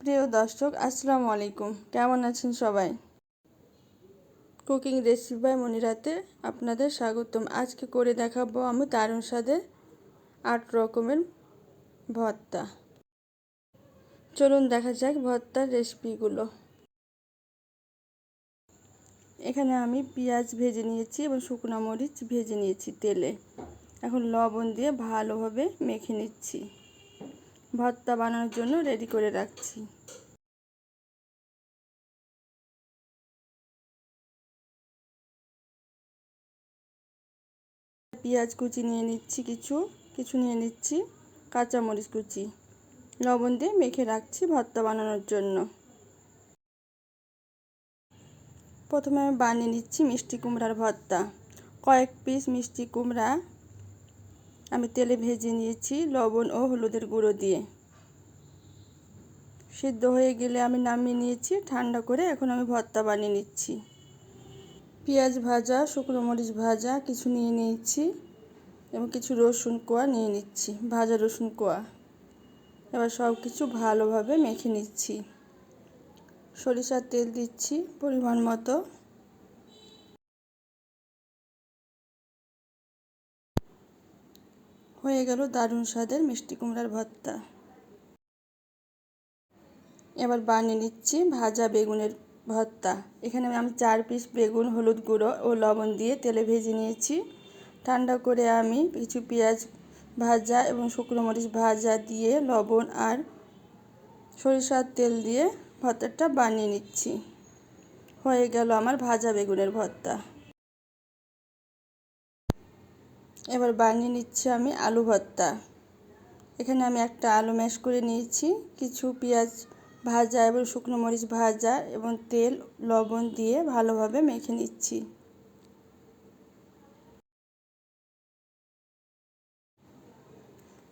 প্রিয় দর্শক, আসসালামু আলাইকুম। কেমন আছেন সবাই? কুকিং রেসিপি বাই মনিরাতে আপনাদের স্বাগতম। আজকে করে দেখাবো আমি দারুণ স্বাদের আট রকমের ভর্তা। চলুন দেখা যাক ভর্তার রেসিপিগুলো। এখানে আমি পেঁয়াজ ভেজে নিয়েছি এবং শুকনো মরিচ ভেজে নিয়েছি তেলে। এখন লবণ দিয়ে ভালোভাবে মেখে নিচ্ছি। ভর্তা বানানোর জন্য রেডি করে রাখছি। পেঁয়াজ কুচি নিয়ে নিচ্ছি কিছু কিছু নিয়ে নিচ্ছি, কাঁচামরিচ কুচি। লবণ দিয়ে মেখে রাখছি ভর্তা বানানোর জন্য। প্রথমে আমি বানিয়ে নিচ্ছি মিষ্টি কুমড়ার ভর্তা। কয়েক পিস মিষ্টি কুমড়া আমি তেলে ভেজে নিয়েছি লবণ ও হলুদের গুঁড়ো দিয়ে। সিদ্ধ হয়ে গেলে আমি নামিয়ে নিয়েছি, ঠান্ডা করে এখন আমি ভর্তা বানিয়ে নিচ্ছি। পেঁয়াজ ভাজা, শুকনো মরিচ ভাজা কিছু নিয়ে নিয়েছি এবং কিছু রসুন কোয়া নিয়ে নিচ্ছি, ভাজা রসুন কোয়া। এবার সব কিছু ভালোভাবে মেখে নিচ্ছি। সরিষার তেল দিচ্ছি পরিমাণ মতো। হয়ে গেল দারুণ স্বাদের মিষ্টি কুমড়ার ভর্তা। এবার বানিয়ে নিচ্ছি ভাজা বেগুনের ভর্তা। এখানে আমি চার পিস বেগুন, হলুদ গুঁড়ো ও লবণ দিয়ে তেলে ভেজে নিয়েছি। ঠান্ডা করে আমি কিছু পেঁয়াজ ভাজা এবং শুকনো মরিচ ভাজা দিয়ে লবণ আর সরিষার তেল দিয়ে ভর্তাটা বানিয়ে নিচ্ছি। হয়ে গেল আমার ভাজা বেগুনের ভর্তা। এবার বানিয়ে নিচ্ছি আমি আলু ভর্তা। এখানে আমি একটা আলু ম্যাশ করে নিয়েছি। কিছু পেঁয়াজ ভাজা এবং শুকনো মরিচ ভাজা এবং তেল, লবণ দিয়ে ভালোভাবে মেখে নিচ্ছি।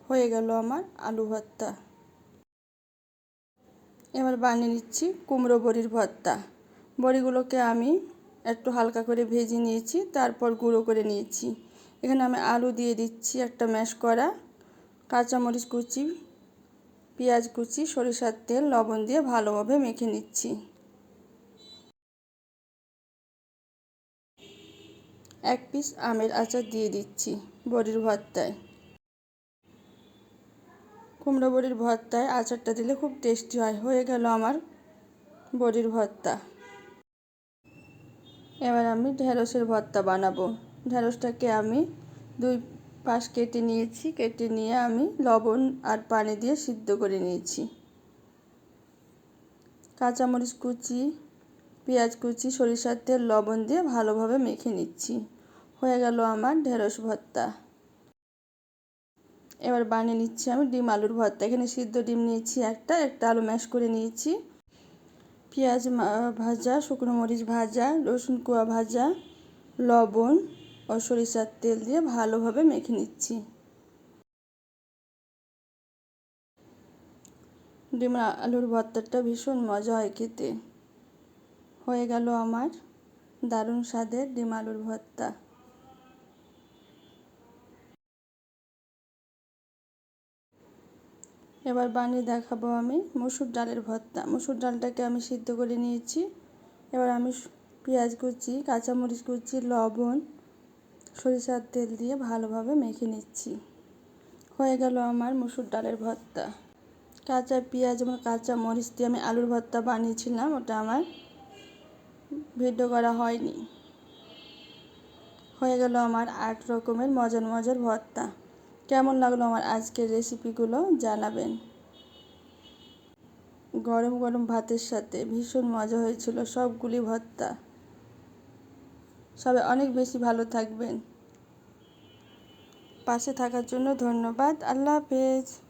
হয়ে গেল আমার আলু ভর্তা। এবার বানিয়ে নিচ্ছি কুমড়ো বড়ির ভর্তা। বড়িগুলোকে আমি একটু হালকা করে ভেজে নিয়েছি, তারপর গুঁড়ো করে নিয়েছি। এখানে আমি আলু দিয়ে দিচ্ছি একটা ম্যাশ করা, কাঁচামরিচ কুচি, পেঁয়াজ কুচি, সরিষার তেল, লবণ দিয়ে ভালোভাবে মেখে নিচ্ছি। এক পিস আমের আচার দিয়ে দিচ্ছি বড়ির ভর্তায়। কুমড়ো বড়ির ভর্তায় আচারটা দিলে খুব টেস্টি হয়। হয়ে গেল আমার বড়ির ভর্তা। এবার আমি ঢেঁড়সের ভর্তা বানাবো। ঢেঁড়সটাকে আমি দুই পাশ কেটে নিয়েছি, কেটে নিয়ে আমি লবণ আর পানি দিয়ে সিদ্ধ করে নিয়েছি। কাঁচামরিচ কুচি, পেঁয়াজ কুচি, সরিষার তেল, লবণ দিয়ে ভালোভাবে মেখে নিচ্ছি। হয়ে গেল আমার ঢেঁড়স ভর্তা। এবার বানিয়ে নিচ্ছি আমি ডিম আলুর ভর্তা। এখানে সিদ্ধ ডিম নিয়েছি একটা একটা আলু ম্যাশ করে নিয়েছি। পেঁয়াজ ভাজা, শুকনো মরিচ ভাজা, রসুন কুয়া ভাজা, লবণ ও সরিষার তেল দিয়ে ভালোভাবে মেখে নিচ্ছি। ডিম আলুর ভর্তাটা ভীষণ মজা হয় খেতে। হয়ে গেল আমার দারুণ স্বাদের ডিম আলুর ভর্তা। এবার বানিয়ে দেখাবো আমি মসুর ডালের ভর্তা। মসুর ডালটাকে আমি সিদ্ধ করে নিয়েছি। এবার আমি পেঁয়াজ কুচি, কাঁচামরিচ কুচি, লবণ সরিষার তেল দিয়ে ভালোভাবে মেখে নিচ্ছি। হয়ে গেল আমার মসুর ডালের ভর্তা। কাঁচা পেঁয়াজ এবং কাঁচা মরিচ দিয়ে আমি আলুর ভর্তা বানিয়েছিলাম, ওটা আমার ভিডিও করা হয়নি। হয়ে গেল আমার আট রকমের মজার মজার ভর্তা। কেমন লাগল আমার আজকের রেসিপিগুলো জানাবেন। গরম গরম ভাতের সাথে ভীষণ মজা হয়েছিল সবগুলি ভর্তা। সবাই অনেক বেশি ভালো থাকবেন। পাশে থাকার জন্য ধন্যবাদ। আল্লাহ হাফেজ।